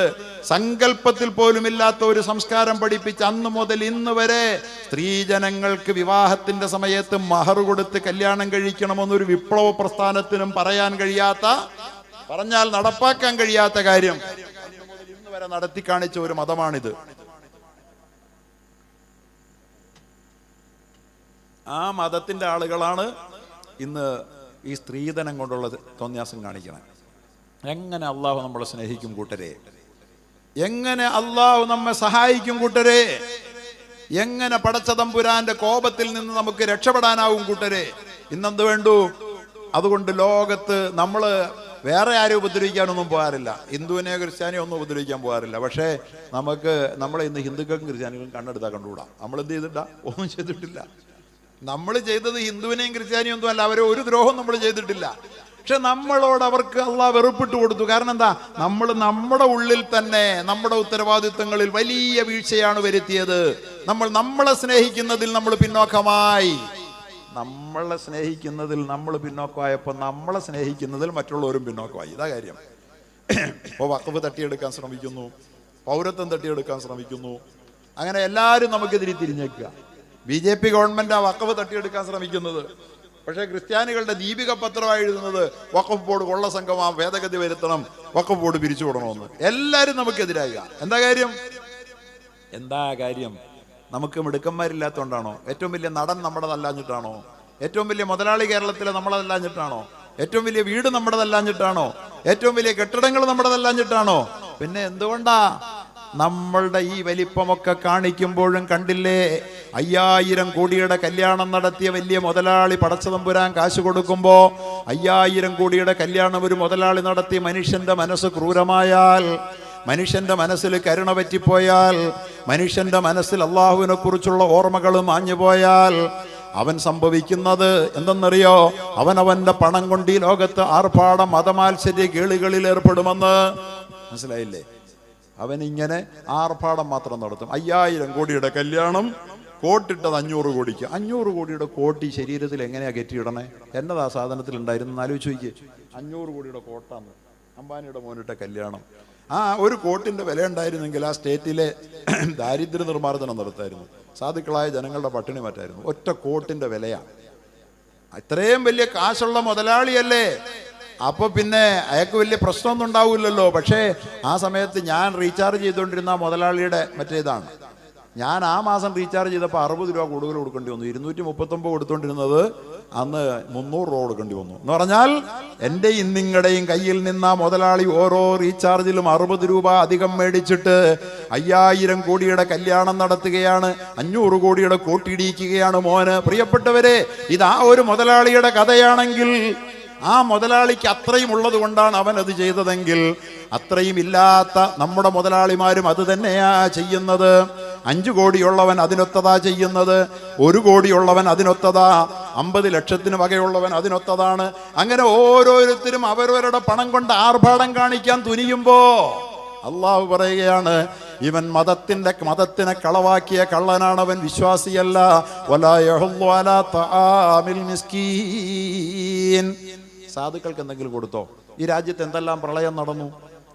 സങ്കല്പത്തിൽ പോലും ഇല്ലാത്ത ഒരു സംസ്കാരം പഠിപ്പിച്ച് അന്ന് മുതൽ ഇന്ന് വരെ സ്ത്രീജനങ്ങൾക്ക് വിവാഹത്തിന്റെ സമയത്ത് മഹർ കൊടുത്ത് കല്യാണം കഴിക്കണമെന്നൊരു വിപ്ലവ പ്രസ്ഥാനത്തിനും പറയാൻ കഴിയാത്ത പറഞ്ഞാൽ നടപ്പാക്കാൻ കഴിയാത്ത കാര്യം മുതൽ ഇന്ന് വരെ നടത്തി കാണിച്ച ഒരു മതമാണിത്. ആ മതത്തിന്റെ ആളുകളാണ് ഇന്ന് ഈ സ്ത്രീധനം കൊണ്ടുള്ള തോന്യാസം കാണിക്കണം. എങ്ങനെ അള്ളാഹു നമ്മളെ സ്നേഹിക്കും കൂട്ടരെ? എങ്ങനെ അള്ളാഹു നമ്മെ സഹായിക്കും കൂട്ടരെ? എങ്ങനെ പടച്ച തമ്പുരാന്റെ കോപത്തിൽ നിന്ന് നമുക്ക് രക്ഷപ്പെടാനാവും കൂട്ടരെ? ഇന്നെന്ത് വേണ്ടു? അതുകൊണ്ട് ലോകത്ത് നമ്മൾ വേറെ ആരും ഉപദ്രവിക്കാനൊന്നും പോകാറില്ല. ഹിന്ദുവിനെ ക്രിസ്ത്യാനിയോ ഒന്നും ഉപദ്രവിക്കാൻ പോകാറില്ല. പക്ഷേ നമുക്ക് നമ്മളെ ഇന്ന് ഹിന്ദുക്കൾക്കും ക്രിസ്ത്യാനികൾക്കും കണ്ണെടുത്താൽ കണ്ടുകൂടാം. നമ്മൾ എന്ത് ചെയ്തിട്ടാ? ഒന്നും ചെയ്തിട്ടില്ല. നമ്മൾ ചെയ്തത് ഹിന്ദുവിനെയും ക്രിസ്ത്യാനിയും ഒന്നും അല്ല അവരെ ഒരു ദ്രോഹം നമ്മൾ ചെയ്തിട്ടില്ല. പക്ഷെ നമ്മളോട് അവർക്ക് അള്ളാഹ് വെറുപ്പിട്ട് കൊടുത്തു. കാരണം എന്താ? നമ്മൾ നമ്മുടെ ഉള്ളിൽ തന്നെ നമ്മുടെ ഉത്തരവാദിത്വങ്ങളിൽ വലിയ വീഴ്ചയാണ് വരുത്തിയത്. നമ്മൾ നമ്മളെ സ്നേഹിക്കുന്നതിൽ നമ്മൾ പിന്നോക്കമായി. നമ്മളെ സ്നേഹിക്കുന്നതിൽ നമ്മൾ പിന്നോക്കമായപ്പോൾ നമ്മളെ സ്നേഹിക്കുന്നതിൽ മറ്റുള്ളവരും പിന്നോക്കമായി. ഇതാ കാര്യം. ഇപ്പോൾ വക്കവ് തട്ടിയെടുക്കാൻ ശ്രമിക്കുന്നു പൗരത്വം തട്ടിയെടുക്കാൻ ശ്രമിക്കുന്നു. അങ്ങനെ എല്ലാവരും നമുക്കെതിരെ തിരിഞ്ഞേക്കുക. ബി ജെ പി ഗവൺമെന്റ് ആ വക്കഫ് തട്ടിയെടുക്കാൻ ശ്രമിക്കുന്നത്. പക്ഷേ ക്രിസ്ത്യാനികളുടെ ദീപിക പത്രമായി എഴുതുന്നത് വക്കഫ് ബോർഡ് കൊള്ള സംഘം ആ ഭേദഗതി വരുത്തണം വക്കഫ് ബോർഡ് പിരിച്ചുവിടണമെന്ന് എല്ലാവരും നമുക്കെതിരാകുക എന്താ കാര്യം? എന്താ കാര്യം? നമുക്ക് മിടുക്കന്മാരില്ലാത്തതുകൊണ്ടാണോ ഏറ്റവും വലിയ നടൻ നമ്മുടെ നല്ലാഞ്ഞിട്ടാണോ ഏറ്റവും വലിയ മുതലാളി കേരളത്തിലെ നമ്മളതല്ലാഞ്ഞിട്ടാണോ? ഏറ്റവും വലിയ വീട് നമ്മുടെ നല്ലാഞ്ഞിട്ടാണോ ഏറ്റവും വലിയ കെട്ടിടങ്ങൾ നമ്മുടെ നല്ലാഞ്ഞിട്ടാണോ പിന്നെ എന്തുകൊണ്ടാ നമ്മളുടെ ഈ വലിപ്പമൊക്കെ കാണിക്കുമ്പോഴും കണ്ടില്ലേ? അയ്യായിരം കോടിയുടെ കല്യാണം നടത്തിയ വലിയ മുതലാളി പടച്ചതമ്പുരാൻ കാശ് കൊടുക്കുമ്പോ അയ്യായിരം കോടിയുടെ കല്യാണം ഒരു മുതലാളി നടത്തി മനുഷ്യന്റെ മനസ്സ് ക്രൂരമായാൽ മനുഷ്യന്റെ മനസ്സിൽ കരുണ പറ്റിപ്പോയാൽ മനുഷ്യന്റെ മനസ്സിൽ അള്ളാഹുവിനെ കുറിച്ചുള്ള ഓർമ്മകൾ മാഞ്ഞുപോയാൽ അവൻ സംഭവിക്കുന്നത് എന്തെന്നറിയോ? അവൻ അവന്റെ പണം കൊണ്ട് ഈ ലോകത്ത് ആർഭാടം മതമാത്സര്യ കേളികളിൽ ഏർപ്പെടുമെന്ന്. മനസ്സിലായില്ലേ? അവൻ ഇങ്ങനെ ആർഭാടം മാത്രം നടത്തും. അയ്യായിരം കോടിയുടെ കല്യാണം കോട്ടിട്ടത് അഞ്ഞൂറ് കോടിക്ക്. അഞ്ഞൂറ് കോടിയുടെ കോട്ടി ശരീരത്തിൽ എങ്ങനെയാ കെറ്റിയിടണേ എന്നതാ സാധനത്തിൽ ഉണ്ടായിരുന്നു ആലോചിച്ച് നോക്കിയേ. അഞ്ഞൂറ് കോടിയുടെ കോട്ടാന്ന് അംബാനിയുടെ മോനിട്ട കല്യാണം. ആ ഒരു കോട്ടിന്റെ വില ഉണ്ടായിരുന്നെങ്കിൽ ആ സ്റ്റേറ്റിലെ ദാരിദ്ര്യ നിർമ്മാർജനം നടത്തായിരുന്നു. സാധുക്കളായ ജനങ്ങളുടെ പട്ടിണി മാറ്റായിരുന്നു. ഒറ്റ കോട്ടിന്റെ വിലയാണ് ഇത്രയും വലിയ കാശുള്ള മുതലാളിയല്ലേ? അപ്പൊ പിന്നെ അയാൾക്ക് വലിയ പ്രശ്നമൊന്നും ഉണ്ടാവില്ലല്ലോ. പക്ഷേ ആ സമയത്ത് ഞാൻ റീചാർജ് ചെയ്തുകൊണ്ടിരുന്ന മുതലാളിയുടെ മറ്റേതാണ് ഞാൻ ആ മാസം റീചാർജ് ചെയ്തപ്പോൾ അറുപത് രൂപ കൂടുതൽ കൊടുക്കേണ്ടി വന്നു. ഇരുന്നൂറ്റി മുപ്പത്തൊമ്പത് കൊടുത്തോണ്ടിരുന്നത് അന്ന് മുന്നൂറ് രൂപ കൊടുക്കേണ്ടി വന്നു. എന്ന് പറഞ്ഞാൽ എന്റെയും നിങ്ങളുടെയും കയ്യിൽ നിന്ന മുതലാളി ഓരോ റീചാർജിലും അറുപത് രൂപ അധികം മേടിച്ചിട്ട് അയ്യായിരം കോടിയുടെ കല്യാണം നടത്തുകയാണ്. അഞ്ഞൂറ് കോടിയുടെ കോട്ടിടിയിക്കുകയാണ് മോന്. പ്രിയപ്പെട്ടവരെ ഇത് ആ ഒരു മുതലാളിയുടെ കഥയാണെങ്കിൽ ആ മുതലാളിക്ക് അത്രയും ഉള്ളത് കൊണ്ടാണ് അവൻ അത് ചെയ്തതെങ്കിൽ അത്രയും ഇല്ലാത്ത നമ്മുടെ മുതലാളിമാരും അത് തന്നെയാ ചെയ്യുന്നത്. അഞ്ചു കോടിയുള്ളവൻ അതിനൊത്തതാ ചെയ്യുന്നത്. ഒരു കോടിയുള്ളവൻ അതിനൊത്തതാ. അമ്പത് ലക്ഷത്തിന് വകയുള്ളവൻ അതിനൊത്തതാണ്. അങ്ങനെ ഓരോരുത്തരും അവരവരുടെ പണം കൊണ്ട് ആർഭാടം കാണിക്കാൻ തുനിയുമ്പോ അള്ളാഹു പറയുകയാണ് ഇവൻ മതത്തിന്റെ മതത്തിനെ കളവാക്കിയ കള്ളനാണ് അവൻ വിശ്വാസിയല്ല സാധുക്കൾക്ക് എന്തെങ്കിലും കൊടുത്തോ? ഈ രാജ്യത്ത് എന്തെല്ലാം പ്രളയം നടന്നു?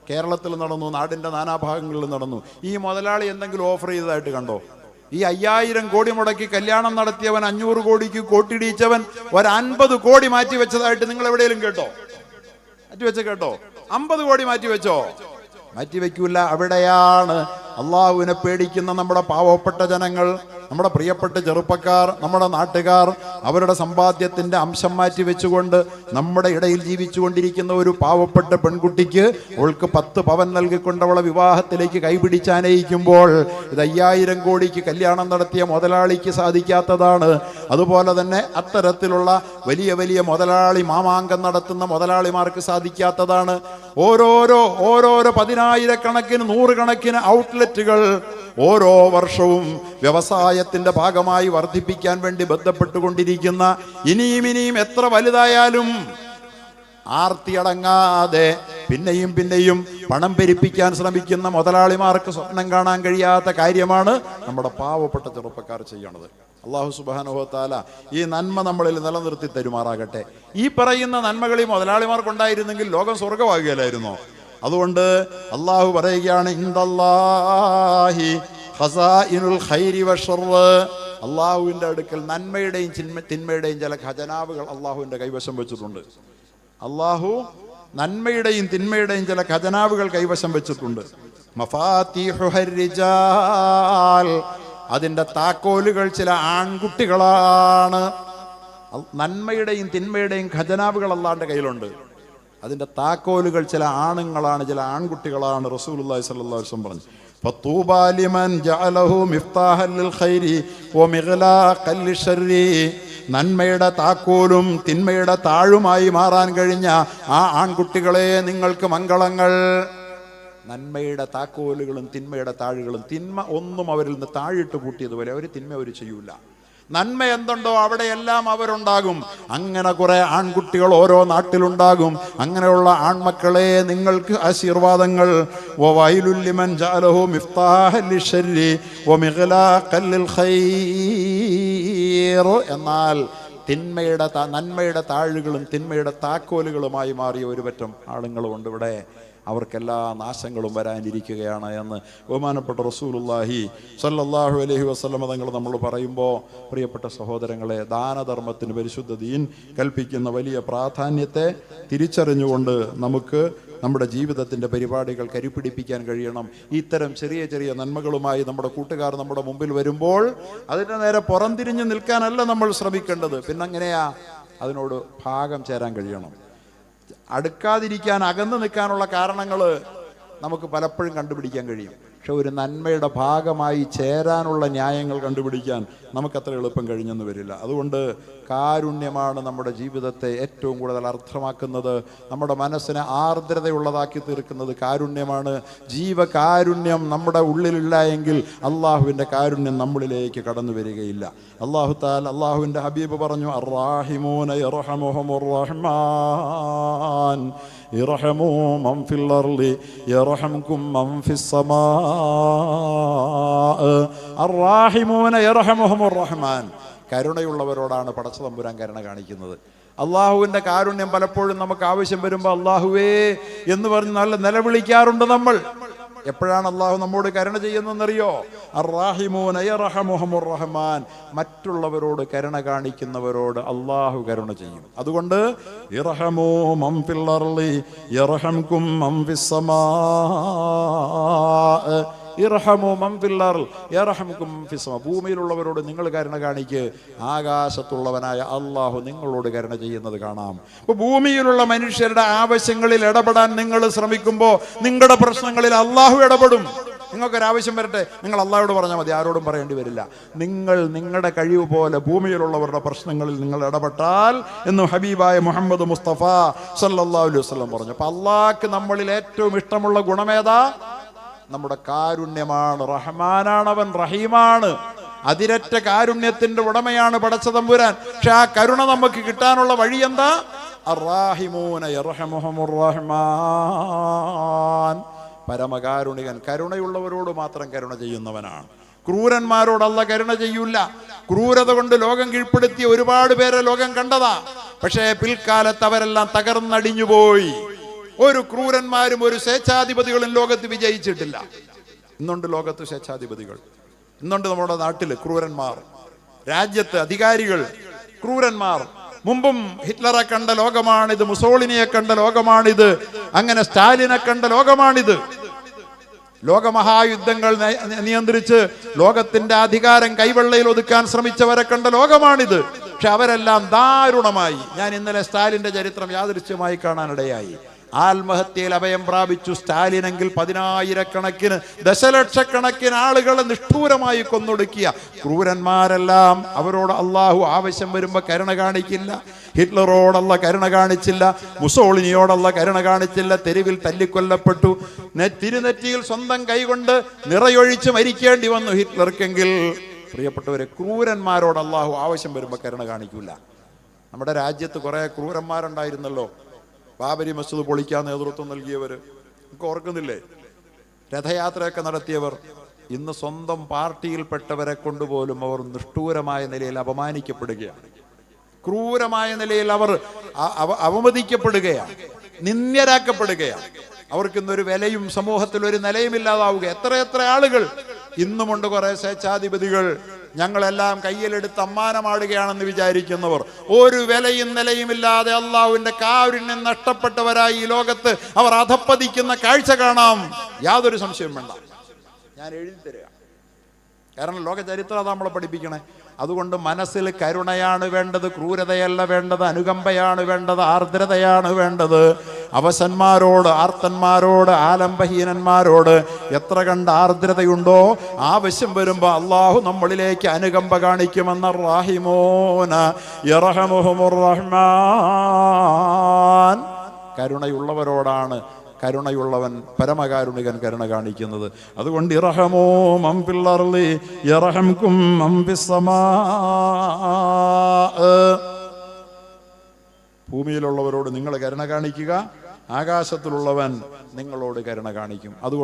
കേരളത്തിൽ നടന്നു നാടിന്റെ നാനാഭാഗങ്ങളിൽ നടന്നു. ഈ മുതലാളി എന്തെങ്കിലും ഓഫർ ചെയ്തതായിട്ട് കണ്ടോ? ഈ അയ്യായിരം കോടി മുടക്കി കല്യാണം നടത്തിയവൻ അഞ്ഞൂറ് കോടിക്ക് കോട്ടിടിച്ചവൻ ഒരു അൻപത് കോടി മാറ്റി വെച്ചതായിട്ട് നിങ്ങൾ എവിടെയെങ്കിലും കേട്ടോ? മാറ്റി വെച്ച കേട്ടോ? അമ്പത് കോടി മാറ്റി വെച്ചോ? മാറ്റി വെക്കൂല. അവിടെയാണ് അള്ളാഹുവിനെ പേടിക്കുന്ന നമ്മുടെ പാവപ്പെട്ട ജനങ്ങൾ നമ്മുടെ പ്രിയപ്പെട്ട ചെറുപ്പക്കാർ നമ്മുടെ നാട്ടുകാർ അവരുടെ സമ്പാദ്യത്തിന്റെ അംശം മാറ്റി വെച്ചുകൊണ്ട് നമ്മുടെ ഇടയിൽ ജീവിച്ചുകൊണ്ടിരിക്കുന്ന ഒരു പാവപ്പെട്ട പെൺകുട്ടിക്ക് അവൾക്ക് പത്ത് പവൻ നൽകിക്കൊണ്ട് അവളെ വിവാഹത്തിലേക്ക് കൈപിടിച്ചാനയിക്കുമ്പോൾ ഇത് അയ്യായിരം കോടിക്ക് കല്യാണം നടത്തിയ മുതലാളിക്ക് സാധിക്കാത്തതാണ്. അതുപോലെ തന്നെ അത്തരത്തിലുള്ള വലിയ വലിയ മുതലാളി മാമാങ്കം നടത്തുന്ന മുതലാളിമാർക്ക് സാധിക്കാത്തതാണ്. ഓരോരോ ഓരോരോ പതിനായിരക്കണക്കിന് നൂറുകണക്കിന് ഔട്ട്ലെറ്റുകൾ ഓരോ വർഷവും വ്യവസായത്തിന്റെ ഭാഗമായി വർദ്ധിപ്പിക്കാൻ വേണ്ടി ബന്ധപ്പെട്ടുകൊണ്ടിരിക്കുന്ന ഇനിയും ഇനിയും എത്ര വലുതായാലും ആർത്തിയടങ്ങാതെ പിന്നെയും പിന്നെയും പണം പെരുപ്പിക്കാൻ ശ്രമിക്കുന്ന മുതലാളിമാർക്ക് സ്വപ്നം കാണാൻ കഴിയാത്ത കാര്യമാണ് നമ്മുടെ പാവപ്പെട്ട ചെറുപ്പക്കാർ ചെയ്യണത്. അള്ളാഹു സുബാനുഭവത്താല ഈ നന്മ നമ്മളിൽ നിലനിർത്തി തരുമാറാകട്ടെ. ഈ പറയുന്ന നന്മകൾ ഈ മുതലാളിമാർക്കുണ്ടായിരുന്നെങ്കിൽ ലോകം സ്വർഗമാകുകയില്ലായിരുന്നോ അതുകൊണ്ട് അള്ളാഹു പറയുകയാണ് ഇൻദല്ലാഹി ഖസാഇനുൽ ഖൈരി വശർറ് അള്ളാഹുവിന്റെ അടുക്കൽ നന്മയുടെയും ചിന്മ തിന്മയുടെയും ചില ഖജനാവുകൾ അള്ളാഹുവിന്റെ കൈവശം വെച്ചിട്ടുണ്ട്. അള്ളാഹു നന്മയുടെയും തിന്മയുടെയും ചില ഖജനാവുകൾ കൈവശം വെച്ചിട്ടുണ്ട്. അതിന്റെ താക്കോലുകൾ ചില ആൺകുട്ടികളാണ്. നന്മയുടെയും തിന്മയുടെയും ഖജനാവുകൾ അള്ളാഹുവിന്റെ കയ്യിലുണ്ട്. അതിന്റെ താക്കോലുകൾ ചില ആണുങ്ങളാണ് ചില ആൺകുട്ടികളാണ് റസൂലുള്ളാഹി സ്വല്ലല്ലാഹു അലൈഹി പറഞ്ഞു നന്മയുടെ താക്കോലും തിന്മയുടെ താഴുമായി മാറാൻ കഴിഞ്ഞ ആ ആൺകുട്ടികളെ നിങ്ങൾക്ക് മംഗളങ്ങൾ. നന്മയുടെ താക്കോലുകളും തിന്മയുടെ താഴുകളും തിന്മ ഒന്നും അവരിൽ നിന്ന് താഴിട്ട് കൂട്ടിയതുപോലെ അവർ തിന്മ അവർ ചെയ്യൂല. നന്മ എന്തുണ്ടോ അവിടെയെല്ലാം അവരുണ്ടാകും. അങ്ങനെ കുറെ ആൺകുട്ടികൾ ഓരോ നാട്ടിലുണ്ടാകും. അങ്ങനെയുള്ള ആൺമക്കളെ നിങ്ങൾക്ക് ആശീർവാദങ്ങൾ. എന്നാൽ തിന്മയുടെ നന്മയുടെ താഴുകളും തിന്മയുടെ താക്കോലുകളുമായി മാറിയ ഒരുപറ്റം ആളുകളുമുണ്ട് ഇവിടെ അവർക്കെല്ലാ നാശങ്ങളും വരാനിരിക്കുകയാണ് എന്ന് ബഹുമാനപ്പെട്ട റസൂലുല്ലാഹി സല്ലല്ലാഹു അലഹി വസ്ലമ തങ്ങൾ നമ്മൾ പറയുമ്പോൾ പ്രിയപ്പെട്ട സഹോദരങ്ങളെ ദാനധർമ്മത്തിന് പരിശുദ്ധ ദീൻ കൽപ്പിക്കുന്ന വലിയ പ്രാധാന്യത്തെ തിരിച്ചറിഞ്ഞുകൊണ്ട് നമുക്ക് നമ്മുടെ ജീവിതത്തിന്റെ പരിപാടികൾ കരുപിടിപ്പിക്കാൻ കഴിയണം. ഇത്തരം ചെറിയ ചെറിയ നന്മകളുമായി നമ്മുടെ കൂട്ടുകാർ നമ്മുടെ മുമ്പിൽ വരുമ്പോൾ അതിന്റെ നേരെ പുറംതിരിഞ്ഞ് നിൽക്കാനല്ല നമ്മൾ ശ്രമിക്കേണ്ടത്. പിന്നെങ്ങനെയാ അതിനോട് ഭാഗം ചേരാൻ കഴിയണം. അടുക്കാതിരിക്കാൻ അകന്നു നിൽക്കാനുള്ള കാരണങ്ങൾ നമുക്ക് പലപ്പോഴും കണ്ടുപിടിക്കാൻ കഴിയും. പക്ഷെ ഒരു നന്മയുടെ ഭാഗമായി ചേരാനുള്ള ന്യായങ്ങൾ കണ്ടുപിടിക്കാൻ നമുക്കത്ര എളുപ്പം കഴിഞ്ഞെന്ന് വരില്ല. അതുകൊണ്ട് കാരുണ്യമാണ് നമ്മുടെ ജീവിതത്തെ ഏറ്റവും കൂടുതൽ അർത്ഥമാക്കുന്നത്. നമ്മുടെ മനസ്സിനെ ആർദ്രതയുള്ളതാക്കി തീർക്കുന്നത് കാരുണ്യമാണ്. ജീവകാരുണ്യം നമ്മുടെ ഉള്ളിലില്ല എങ്കിൽ അള്ളാഹുവിന്റെ കാരുണ്യം നമ്മളിലേക്ക് കടന്നു വരികയില്ല. അള്ളാഹു താൽ അള്ളാഹുവിന്റെ ഹബീബ് പറഞ്ഞു അറാഹിമോന റഹ്മാൻ റഹ്മാൻ കരുണയുള്ളവരോടാണ് പടച്ച തമ്പുരാൻ കരുണ കാണിക്കുന്നത്. അള്ളാഹുവിന്റെ കാരുണ്യം പലപ്പോഴും നമുക്ക് ആവശ്യം വരുമ്പോൾ അള്ളാഹുവേ എന്ന് പറഞ്ഞ് നല്ല നിലവിളിക്കാറുണ്ട് നമ്മൾ. എപ്പോഴാണ് അള്ളാഹു നമ്മോട് കരുണ ചെയ്യുന്നതെന്നറിയോ? റഹ്മാൻ. മറ്റുള്ളവരോട് കരുണ കാണിക്കുന്നവരോട് അള്ളാഹു കരുണ ചെയ്യും. അതുകൊണ്ട് ഇറഹമോ ഇർഹമു മംഫില്ലർ യർഹമുക്കും ഫിസ്മ ഭൂമിയിലുള്ളവരോട് നിങ്ങൾ കരുണ കാണിക്ക്. ആകാശത്തുള്ളവനായ അള്ളാഹു നിങ്ങളോട് കരുണ ചെയ്യുന്നത് കാണാം. അപ്പോൾ ഭൂമിയിലുള്ള മനുഷ്യരുടെ ആവശ്യങ്ങളിൽ ഇടപെടാൻ നിങ്ങൾ ശ്രമിക്കുമ്പോൾ നിങ്ങളുടെ പ്രശ്നങ്ങളിൽ അള്ളാഹു ഇടപെടും. നിങ്ങൾക്കൊരാവശ്യം വരട്ടെ. നിങ്ങൾ അള്ളാഹോട് പറഞ്ഞാൽ മതി. ആരോടും പറയേണ്ടി വരില്ല. നിങ്ങൾ നിങ്ങളുടെ കഴിവ് പോലെ ഭൂമിയിലുള്ളവരുടെ പ്രശ്നങ്ങളിൽ നിങ്ങൾ ഇടപെട്ടാൽ എന്ന് ഹബീബായ മുഹമ്മദ് മുസ്തഫ സല്ലാ അലൈഹി വസ്ലം പറഞ്ഞു. അപ്പം അള്ളാഹ്ക്ക് നമ്മളിൽ ഏറ്റവും ഇഷ്ടമുള്ള ഗുണമേതാ നമ്മുടെ കാരുണ്യമാണ്. റഹ്മാനാണ് അവൻ റഹീമാണ്. അതിരറ്റ കാരുണ്യത്തിന്റെ ഉടമയാണ് പടച്ച തമ്പുരാൻ. പക്ഷെ ആ കരുണ നമുക്ക് കിട്ടാനുള്ള വഴി എന്താ? പരമകാരുണികൻ കരുണയുള്ളവരോട് മാത്രം കരുണ ചെയ്യുന്നവനാണ്. ക്രൂരന്മാരോടല്ല കരുണ ചെയ്യൂല. ക്രൂരത കൊണ്ട് ലോകം കീഴ്പ്പെടുത്തിയ ഒരുപാട് പേരെ ലോകം കണ്ടതാ. പക്ഷേ പിൽക്കാലത്ത് അവരെല്ലാം തകർന്നടിഞ്ഞുപോയി. ഒരു ക്രൂരന്മാരും ഒരു സ്വേച്ഛാധിപതികളും ലോകത്ത് വിജയിച്ചിട്ടില്ല. ഇന്നുണ്ട് ലോകത്ത് സ്വേച്ഛാധിപതികൾ. ഇന്നുണ്ട് നമ്മുടെ നാട്ടിൽ ക്രൂരന്മാർ. രാജ്യത്ത് അധികാരികൾ ക്രൂരന്മാർ. മുമ്പും ഹിറ്റ്ലറെ കണ്ട ലോകമാണിത് മുസോളിനിയെ കണ്ട ലോകമാണിത് അങ്ങനെ സ്റ്റാലിനെ കണ്ട ലോകമാണിത്. ലോകമഹായുദ്ധങ്ങൾ നയ- നിയന്ത്രിച്ച് ലോകത്തിന്റെ അധികാരം കൈവെള്ളയിൽ ഒതുക്കാൻ ശ്രമിച്ചവരെ കണ്ട ലോകമാണിത്. പക്ഷെ അവരെല്ലാം ദാരുണമായി. ഞാൻ ഇന്നലെ സ്റ്റാലിന്റെ ചരിത്രം യാദൃശ്യമായി കാണാനിടയായി. ആത്മഹത്യയിൽ അഭയം പ്രാപിച്ചു. സ്റ്റാലിനെങ്കിൽ പതിനായിരക്കണക്കിന് ദശലക്ഷക്കണക്കിന് ആളുകളെ നിഷ്ഠൂരമായി കൊന്നൊടുക്കിയ ക്രൂരന്മാരെല്ലാം അവരോട് അള്ളാഹു ആവശ്യം വരുമ്പോൾ കരുണ കാണിക്കില്ല. ഹിറ്റ്ലറോടുള്ള കരുണ കാണിച്ചില്ല. മുസോളിനിയോടുള്ള കരുണ കാണിച്ചില്ല. തെരുവിൽ തല്ലിക്കൊല്ലപ്പെട്ടു. തിരുനെറ്റിയിൽ സ്വന്തം കൈകൊണ്ട് നിറയൊഴിച്ച് മരിക്കേണ്ടി വന്നു ഹിറ്റ്ലർക്കെങ്കിൽ. പ്രിയപ്പെട്ടവരെ ക്രൂരന്മാരോട് അള്ളാഹു ആവശ്യം വരുമ്പോൾ കരുണ കാണിക്കില്ല നമ്മുടെ രാജ്യത്ത് കുറേ ക്രൂരന്മാരുണ്ടായിരുന്നല്ലോ. ബാബരി മസ്ജിദ് പൊളിക്കാൻ നേതൃത്വം നൽകിയവർ നമുക്ക് ഓർക്കുന്നില്ലേ? രഥയാത്രയൊക്കെ നടത്തിയവർ ഇന്ന് സ്വന്തം പാർട്ടിയിൽപ്പെട്ടവരെ കൊണ്ടുപോലും അവർ നിഷ്ഠൂരമായ നിലയിൽ അപമാനിക്കപ്പെടുകയാണ്. ക്രൂരമായ നിലയിൽ അവർ അവമതിക്കപ്പെടുകയാണ്. നിന്ദ്യരാക്കപ്പെടുകയാണ്. അവർക്ക് ഇന്നൊരു വിലയും സമൂഹത്തിൽ ഒരു നിലയും ഇല്ലാതാവുക എത്ര എത്ര ആളുകൾ ഇന്നുമുണ്ട് കുറെ സ്വേച്ഛാധിപതികൾ. ഞങ്ങളെല്ലാം കയ്യിലെടുത്ത് അമ്മാനമാടുകയാണെന്ന് വിചാരിക്കുന്നവർ. ഒരു വിലയും നിലയും ഇല്ലാതെ അള്ളാഹുവിന്റെ കാരുണ്യം നഷ്ടപ്പെട്ടവരായി ഈ ലോകത്ത് അവർ അധപ്പതിക്കുന്ന കാഴ്ച കാണാം. യാതൊരു സംശയവും വേണ്ട. ഞാൻ എഴുതി തരിക കാരണം ലോക ചരിത്രം അതാ നമ്മളെ പഠിപ്പിക്കണേ. അതുകൊണ്ട് മനസ്സിൽ കരുണയാണ് വേണ്ടത് ക്രൂരതയല്ല വേണ്ടത് അനുകമ്പയാണ് വേണ്ടത് ആർദ്രതയാണ് വേണ്ടത്. അവശന്മാരോട് ആർത്തന്മാരോട് ആലംബഹീനന്മാരോട് എത്ര കണ്ട് ആർദ്രതയുണ്ടോ ആവശ്യം വരുമ്പോൾ അള്ളാഹു നമ്മളിലേക്ക് അനുകമ്പ കാണിക്കുമെന്ന റാഹിമോന. റഹ്മാൻ. കരുണയുള്ളവരോടാണ് കരുണയുള്ളവൻ പരമകാരുണികൻ കരുണ കാണിക്കുന്നത്. അതുകൊണ്ട് ഇറഹമോ മമ്പിള്ളർലി ഇറഹംകും മമ്പിസമാ ഭൂമിയിലുള്ളവരോട് നിങ്ങൾ കരുണ കാണിക്കുക ആകാശത്തിലുള്ളവൻ നിങ്ങളോട് കരുണ കാണിക്കും. അതുകൊണ്ട്